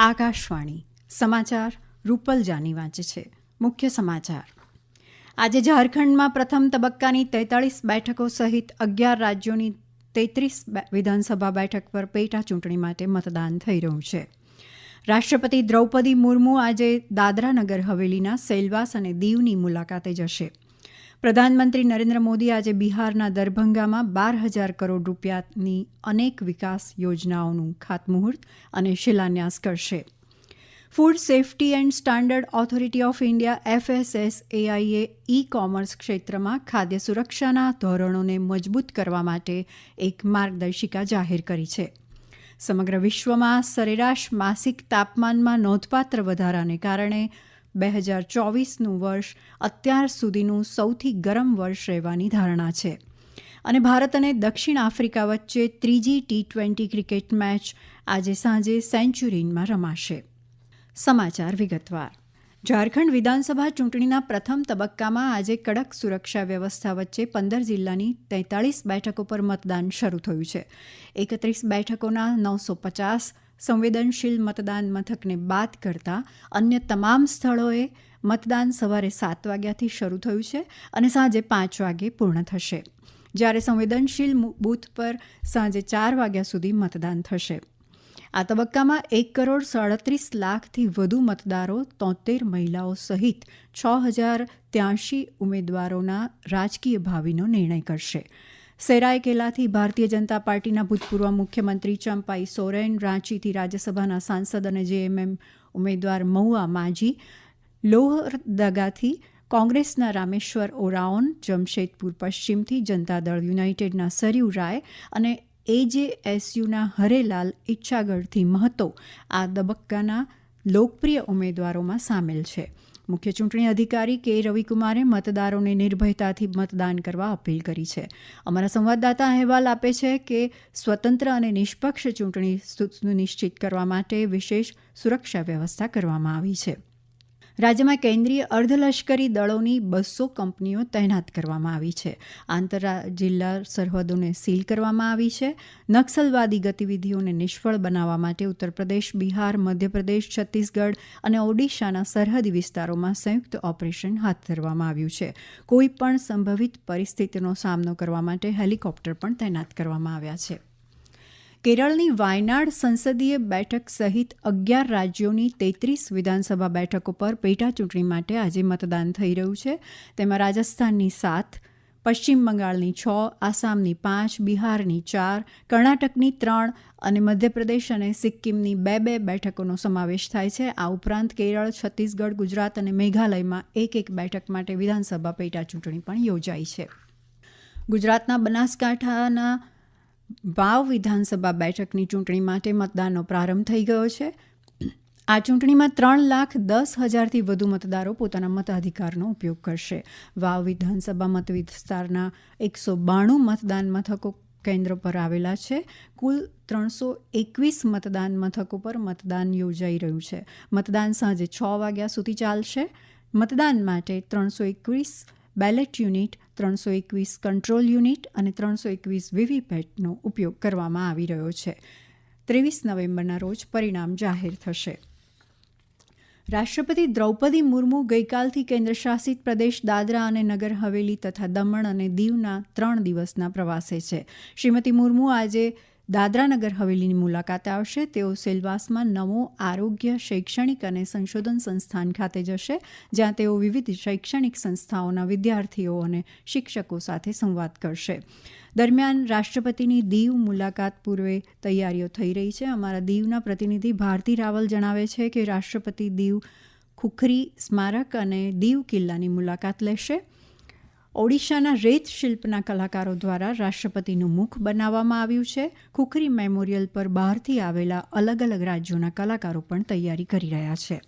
આકાશવાણી. સમાચાર રૂપલ જાની વાંચે છે. મુખ્ય સમાચાર. આજે ઝારખંડમાં પ્રથમ તબક્કાની તેતાળીસ બેઠકો સહિત અગિયાર રાજ્યોની તેત્રીસ વિધાનસભા બેઠક પર પેટા ચૂંટણી માટે મતદાન થઈ રહ્યું છે. રાષ્ટ્રપતિ દ્રૌપદી મુર્મુ આજે દાદરા નગર હવેલીના સેલવાસ અને દીવની મુલાકાતે જશે. પ્રધાનમંત્રી નરેન્દ્ર મોદી આજે બિહારના દરભંગામાં બાર હજાર કરોડ રૂપિયાની અનેક વિકાસ યોજનાઓનું ખાતમુહૂર્ત અને શિલાન્યાસ કરશે. Food safety and standard authority of India એફએસએસએઆઈએ e commerce ક્ષેત્રમાં ખાદ્ય સુરક્ષાના ધોરણોને મજબૂત કરવા માટે એક માર્ગદર્શિકા જાહેર કરી છે. સમગ્ર વિશ્વમાં સરેરાશ માસિક તાપમાનમાં નોંધપાત્ર વધારાને કારણે બે હજાર ચોવીસનું વર્ષ અત્યાર સુધીનું સૌથી ગરમ વર્ષ રહેવાની ધારણા છે. અને ભારત અને દક્ષિણ આફ્રિકા વચ્ચે ત્રીજી ટી ટ્વેન્ટી ક્રિકેટ મેચ આજે સાંજે સેન્ચુરીનમાં રમાશે. સમાચાર વિગતવાર. ઝારખંડ વિધાનસભા ચૂંટણીના પ્રથમ તબક્કામાં આજે કડક સુરક્ષા વ્યવસ્થા વચ્ચે પંદર જિલ્લાની તેતાળીસ બેઠકો પર મતદાન શરૂ થયું છે. એકત્રીસ બેઠકોના નવસો પચાસ સંવેદનશીલ મતદાન મથકને બાદ કરતા અન્ય તમામ સ્થળોએ મતદાન સવારે સાત વાગ્યાથી શરૂ થયું છે અને સાંજે પાંચ વાગે પૂર્ણ થશે. જ્યારે સંવેદનશીલ બૂથ પર સાંજે ચાર વાગ્યા સુધી મતદાન થશે. આ તબક્કામાં એક કરોડ સાડત્રીસ લાખથી વધુ મતદારો તોતેર મહિલાઓ સહિત છ હજાર ત્યાંશી ઉમેદવારોના રાજકીય ભાવિનો નિર્ણય કરશે. સેરાયકેલાથી ભારતીય જનતા પાર્ટીના ભૂતપૂર્વ મુખ્યમંત્રી ચંપાઈ સોરેન, રાંચીથી રાજ્યસભાના સાંસદ અને જેએમએમ ઉમેદવાર મહુઆ માજી લોહરદગાથી કોંગ્રેસના રામેશ્વર ઓરાઓન, જમશેદપુર પશ્ચિમથી જનતા દળ યુનાઇટેડના સરયુ રાય અને એજેએસયુના હરેલાલ ઇચ્છાગઢથી મહતો આ તબક્કાના લોકપ્રિય ઉમેદવારોમાં સામેલ છે. મુખ્ય ચૂંટણી અધિકારી કે રવિકુમારે મતદારોને નિર્ભયતાથી મતદાન કરવા અપીલ કરી છે. અમારા સંવાદદાતા અહેવાલ આપે છે કે સ્વતંત્ર અને નિષ્પક્ષ ચૂંટણી સુનિશ્ચિત કરવા માટે વિશેષ સુરક્ષા વ્યવસ્થા કરવામાં આવી છે. રાજ્યમાં કેન્દ્રીય અર્ધલશ્કરી દળોની બસો કંપનીઓ તૈનાત કરવામાં આવી છે. આંતર જિલ્લા સરહદોને સીલ કરવામાં આવી છે. નક્સલવાદી ગતિવિધિઓને નિષ્ફળ બનાવવા માટે ઉત્તરપ્રદેશ, બિહાર, મધ્યપ્રદેશ, છત્તીસગઢ અને ઓડિશાના સરહદી વિસ્તારોમાં સંયુક્ત ઓપરેશન હાથ ધરવામાં આવ્યું છે. કોઈપણ સંભવિત પરિસ્થિતિનો સામનો કરવા માટે હેલિકોપ્ટર પણ તૈનાત કરવામાં આવ્યા છે. કેરળની વાયનાડ સંસદીય બેઠક સહિત અગિયાર રાજ્યોની તેત્રીસ વિધાનસભા બેઠકો પર પેટાચૂંટણી માટે આજે મતદાન થઈ રહ્યું છે. તેમાં રાજસ્થાનની સાત, પશ્ચિમ બંગાળની છ, આસામની પાંચ, બિહારની ચાર, કર્ણાટકની ત્રણ અને મધ્યપ્રદેશ અને સિક્કિમની બે બે બેઠકોનો સમાવેશ થાય છે. આ ઉપરાંત કેરળ, છત્તીસગઢ, ગુજરાત અને મેઘાલયમાં એક એક બેઠક માટે વિધાનસભા પેટા ચૂંટણી પણ યોજાઈ છે. ગુજરાતના બનાસકાંઠાના વાવ વિધાનસભા બેઠકની ચૂંટણી માટે મતદાનનો પ્રારંભ થઈ ગયો છે. આ ચૂંટણીમાં ત્રણ લાખ દસ હજારથી વધુ મતદારો પોતાના મતાધિકારનો ઉપયોગ કરશે. વાવ વિધાનસભા મત વિસ્તારના એકસો બાણું મતદાન મથકો કેન્દ્ર પર આવેલા છે. કુલ ત્રણસો એકવીસ મતદાન મથકો પર મતદાન યોજાઈ રહ્યું છે. મતદાન સાંજે છ વાગ્યા સુધી ચાલશે. મતદાન માટે ત્રણસો એકવીસ બેલેટ યુનિટ, ત્રણસો એકવીસ કંટ્રોલ યુનિટ અને ત્રણસો એકવીસ વીવીપેટનો ઉપયોગ કરવામાં આવી રહ્યો છે. ત્રેવીસ નવેમ્બરના રોજ પરિણામ જાહેર થશે. રાષ્ટ્રપતિ દ્રૌપદી મુર્મુ ગઈકાલથી કેન્દ્રશાસિત પ્રદેશ દાદરા અને નગર હવેલી તથા દમણ અને દીવના ત્રણ દિવસના પ્રવાસે છે. શ્રીમતી મુર્મુ આજે દાદરાનગર હવેલીની મુલાકાતે આવશે. તેઓ સેલવાસમાં નવો આરોગ્ય શૈક્ષણિક અને સંશોધન સંસ્થાન ખાતે જશે, જ્યાં તેઓ વિવિધ શૈક્ષણિક સંસ્થાઓના વિદ્યાર્થીઓ અને શિક્ષકો સાથે સંવાદ કરશે. દરમિયાન રાષ્ટ્રપતિની દીવ મુલાકાત પૂર્વે તૈયારીઓ થઈ રહી છે. અમારા દીવના પ્રતિનિધિ ભારતી રાવલ જણાવે છે કે રાષ્ટ્રપતિ દીવ ખુખરી સ્મારક અને દીવ કિલ્લાની મુલાકાત લેશે. ઓડિશાના રેત શિલ્પના કલાકારો દ્વારા રાષ્ટ્રપતિનું મુખ બનાવવામાં આવ્યું છે. ખુખરી મેમોરિયલ પર બહારથી આવેલા અલગ અલગ રાજ્યોના કલાકારો પણ તૈયારી કરી રહ્યા છે.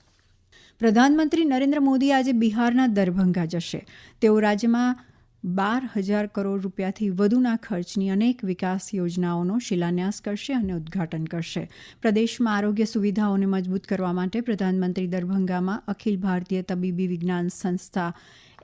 પ્રધાનમંત્રી નરેન્દ્ર મોદી આજે બિહારના દરભંગા જશે. તેઓ રાજ્યમાં બાર હજાર કરોડ રૂપિયાથી વધુના ખર્ચની અનેક વિકાસ યોજનાઓનો શિલાન્યાસ કરશે અને ઉદ્ઘાટન કરશે. પ્રદેશમાં આરોગ્ય સુવિધાઓને મજબૂત કરવા માટે પ્રધાનમંત્રી દરભંગામાં અખિલ ભારતીય તબીબી વિજ્ઞાન સંસ્થા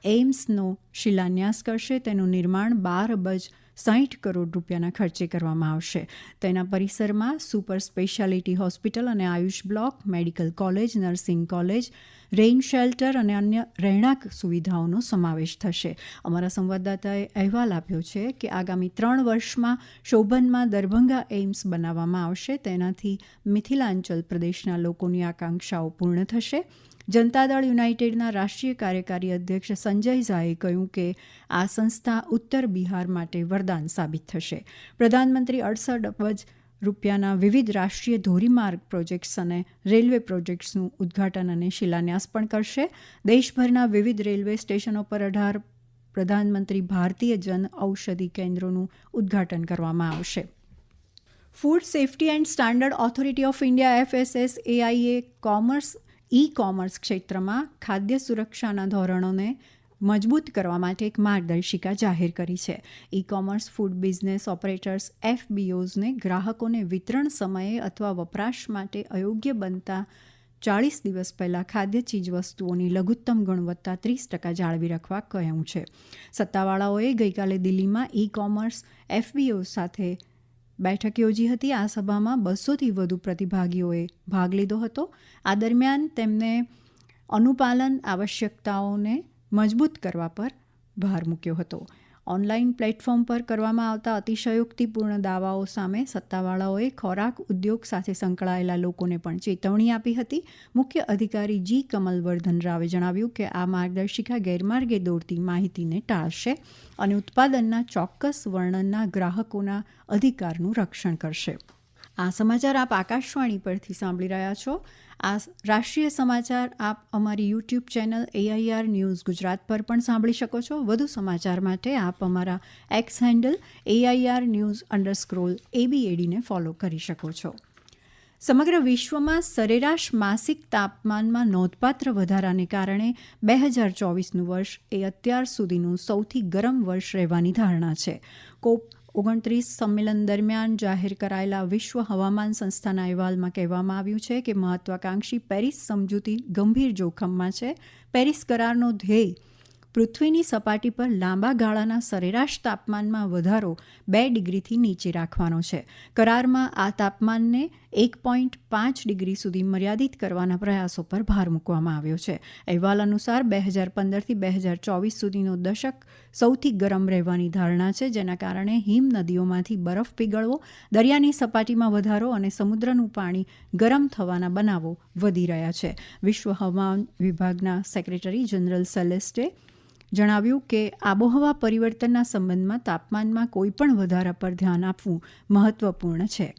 એઇમ્સનો શિલાન્યાસ કરશે, તેનું નિર્માણ બાર અબજ સાહીઠ કરોડ રૂપિયાના ખર્ચે કરવામાં આવશે. તેના પરિસરમાં સુપર સ્પેશિયાલિટી હોસ્પિટલ અને Ayush block, medical college, nursing college, rain shelter અને અન્ય રહેણાંક સુવિધાઓનો સમાવેશ થશે. અમારા સંવાદદાતાએ અહેવાલ આપ્યો છે કે આગામી ત્રણ વર્ષમાં શોભનમાં દરભંગા એઇમ્સ બનાવવામાં આવશે. તેનાથી મિથિલાંચલ પ્રદેશના લોકોની આકાંક્ષાઓ પૂર્ણ થશે. જનતાદળ યુનાઇટેડના રાષ્ટ્રીય કાર્યકારી અધ્યક્ષ સંજય ઝાએ કહ્યું કે આ સંસ્થા ઉત્તર બિહાર માટે વરદાન સાબિત થશે. પ્રધાનમંત્રી અડસઠ અબજ રૂપિયાના વિવિધ રાષ્ટ્રીય ધોરીમાર્ગ પ્રોજેક્ટ્સ અને રેલવે પ્રોજેક્ટ્સનું ઉદ્ઘાટન અને શિલાન્યાસ પણ કરશે. દેશભરના વિવિધ રેલવે સ્ટેશનો પર અઢાર પ્રધાનમંત્રી ભારતીય જન ઔષધિ કેન્દ્રોનું ઉદ્ઘાટન કરવામાં આવશે. Food safety and standard authority of India FSS AIA commerce E commerce ક્ષેત્રમાં ખાદ્ય સુરક્ષાના ધોરણોને મજબૂત કરવા માટે એક માર્ગદર્શિકા જાહેર કરી છે. E commerce food business operators એફબીઓઝને ગ્રાહકોને વિતરણ સમયે અથવા વપરાશ માટે અયોગ્ય બનતા ચાળીસ દિવસ પહેલાં ખાદ્ય ચીજવસ્તુઓની લઘુત્તમ ગુણવત્તા ત્રીસ ટકા જાળવી રાખવા કહ્યું છે. સત્તાવાળાઓએ ગઈકાલે દિલ્હીમાં ઈ કોમર્સ એફબીઓ સાથે બેઠક યોજી હતી. આ સભામાં બસોથી વધુ પ્રતિભાગીઓએ ભાગ લીધો હતો. આ દરમિયાન તેમને અનુપાલન આવશ્યકતાઓને મજબૂત કરવા પર ભાર મૂક્યો હતો. ઓનલાઈન પ્લેટફોર્મ પર કરવામાં આવતા અતિશયોક્તિપૂર્ણ દાવાઓ સામે સત્તાવાળાઓએ ખોરાક ઉદ્યોગ સાથે સંકળાયેલા લોકોને પણ ચેતવણી આપી હતી. મુખ્ય અધિકારી જી. કમલવર્ધન રાવે જણાવ્યું કે આ માર્ગદર્શિકા ગેરમાર્ગે દોરતી માહિતીને ટાળશે અને ઉત્પાદનના ચોક્કસ વર્ણનના ગ્રાહકોના અધિકારનું રક્ષણ કરશે. આ સમાચાર આપ આકાશવાણી પરથી સાંભળી રહ્યા છો. આ રાષ્ટ્રીય સમાચાર આપ અમારી YouTube channel AIR news Gujarat પર પણ સાંભળી શકો છો. વધુ સમાચાર માટે આપ અમારા X handle AIR news underscore એબીએડીને follow કરી શકો છો. સમગ્ર વિશ્વમાં સરેરાશ માસિક તાપમાનમાં નોંધપાત્ર વધારાને કારણે બે હજાર ચોવીસનું વર્ષ એ અત્યાર સુધીનું સૌથી ગરમ વર્ષ રહેવાની ધારણા છે. કોપ ઓગણત્રીસ સંમેલન દરમિયાન જાહેર કરાયેલા વિશ્વ હવામાન સંસ્થાના અહેવાલમાં કહેવામાં આવ્યું છે કે મહત્વાકાંક્ષી પેરિસ સમજૂતી ગંભીર જોખમમાં છે. પેરિસ કરારનો ધ્યેય પૃથ્વીની સપાટી પર લાંબા ગાળાના સરેરાશ તાપમાનમાં વધારો બે ડિગ્રીથી નીચે રાખવાનો છે. કરારમાં આ તાપમાનને એક પોઈન્ટ પાંચ ડિગ્રી સુધી મર્યાદિત કરવાના પ્રયાસો પર ભાર મૂકવામાં આવ્યો છે. અહેવાલ અનુસાર બે હજાર પંદરથી બે હજાર ચોવીસ સુધીનો દશક સૌથી ગરમ રહેવાની ધારણા છે, જેના કારણે હિમ નદીઓમાંથી બરફ પીગળવો, દરિયાની સપાટીમાં વધારો અને સમુદ્રનું પાણી ગરમ થવાના બનાવો વધી રહ્યા છે. વિશ્વ હવામાન વિભાગના સેક્રેટરી જનરલ સેલેસ્ટે જણાવ્યું કે આબોહવા પરિવર્તનના સંબંધમાં તાપમાનમાં કોઈપણ વધારા પર ધ્યાન આપવું મહત્વપૂર્ણ છે.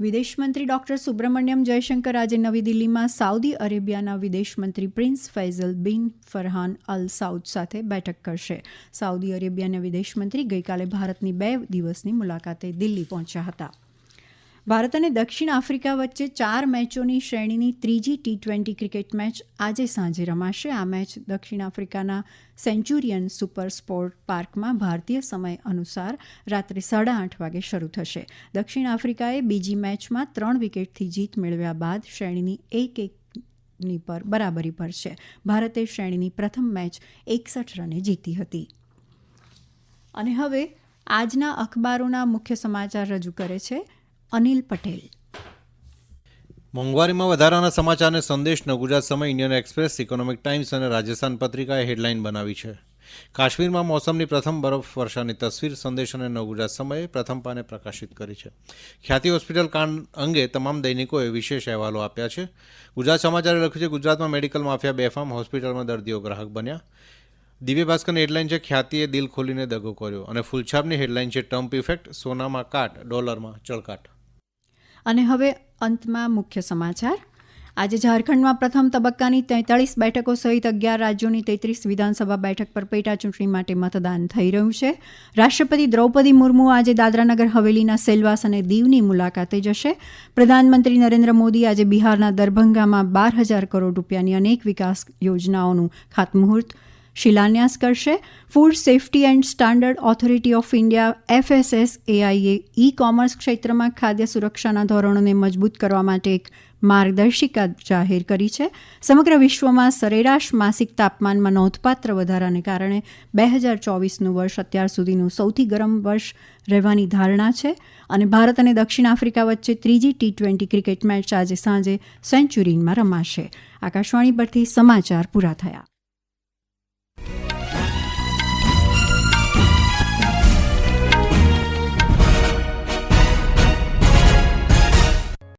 વિદેશમંત્રી ડોક્ટર સુબ્રમણ્યમ જયશંકર આજે નવી દિલ્હીમાં સાઉદી અરેબિયાના વિદેશમંત્રી પ્રિન્સ ફૈઝલ બિન ફરહાન અલ સાઉદ સાથે બેઠક કરશે. સાઉદી અરેબિયાના વિદેશમંત્રી ગઈકાલે ભારતની બે દિવસની મુલાકાતે દિલ્હી પહોંચ્યા હતા. ભારત અને દક્ષિણ આફ્રિકા વચ્ચે ચાર મેચોની શ્રેણીની ત્રીજી ટી ટ્વેન્ટી ક્રિકેટ મેચ આજે સાંજે રમાશે. આ મેચ દક્ષિણ આફ્રિકાના સેન્ચુરિયન સુપર સ્પોર્ટ પાર્કમાં ભારતીય સમય અનુસાર રાત્રે સાડા આઠ વાગે શરૂ થશે. દક્ષિણ આફ્રિકાએ બીજી મેચમાં ત્રણ વિકેટથી જીત મેળવ્યા બાદ શ્રેણીની એક એક ની પર બરાબરી પર છે ભારતે શ્રેણીની પ્રથમ મેચ એકસઠ રને જીતી હતી. અને હવે આજના અખબારોના મુખ્ય સમાચાર રજૂ કરે છે. અનિલ પટેલ. મોંઘવારીમાં વધારાના સમાચારને સંદેશનો ગુજરાત સમય ઇન્ડિયન એક્સપ્રેસ, ઇકોનોમિક ટાઈમ્સ અને રાજસ્થાન પત્રિકાએ હેડલાઇન બનાવી છે. કાશ્મીરમાં મોસમની પ્રથમ બરફ વર્ષાની તસવીર સંદેશ અને નવગુજરાત સમયે પ્રથમ પાને પ્રકાશિત કરી છે. ખ્યાતિ હોસ્પિટલ કાંડ અંગે તમામ દૈનિકોએ વિશેષ અહેવાલો આપ્યા છે. ગુજરાત સમાચારે લખ્યું છે, ગુજરાતમાં મેડિકલ માફિયા બેફામ, હોસ્પિટલમાં દર્દીઓ ગ્રાહક બન્યા. દિવ્ય ભાસ્કરની હેડલાઇન છે, ખ્યાતિએ દિલ ખોલીને દગો કર્યો અને ફૂલછાપની હેડલાઇન છે ટર્મ ઇફેક્ટ, સોનામાં કાટ, ડોલરમાં ચળકાટ. અને હવે અંતમાં મુખ્ય સમાચાર. આજે ઝારખંડમાં પ્રથમ તબક્કાની તેતાળીસ બેઠકો સહિત અગિયાર રાજ્યોની તેત્રીસ વિધાનસભા બેઠક પર પેટા ચૂંટણી માટે મતદાન થઈ રહ્યું છે. રાષ્ટ્રપતિ દ્રૌપદી મુર્મુ આજે દાદરાનગર હવેલીના સેલવાસ અને દીવની મુલાકાતે જશે. પ્રધાનમંત્રી નરેન્દ્ર મોદી આજે બિહારના દરભંગામાં બાર હજાર કરોડ રૂપિયાની અનેક વિકાસ યોજનાઓનું ખાતમુહૂર્ત શિલાન્યાસ કરશે. Food safety and standard authority of India FSS AIA E commerce ક્ષેત્રમાં ખાદ્ય સુરક્ષાના ધોરણોને મજબૂત કરવા માટે એક માર્ગદર્શિકા જાહેર કરી છે. સમગ્ર વિશ્વમાં સરેરાશ માસિક તાપમાનમાં નોંધપાત્ર વધારાને કારણે બે હજાર ચોવીસનું વર્ષ અત્યાર સુધીનું સૌથી ગરમ વર્ષ રહેવાની ધારણા છે. અને ભારત અને દક્ષિણ આફ્રિકા વચ્ચે ત્રીજી ટી ટ્વેન્ટી ક્રિકેટ મેચ આજે સાંજે સેન્ચુરીનમાં રમાશે. આકાશવાણી પરથી સમાચાર પૂરા થયા.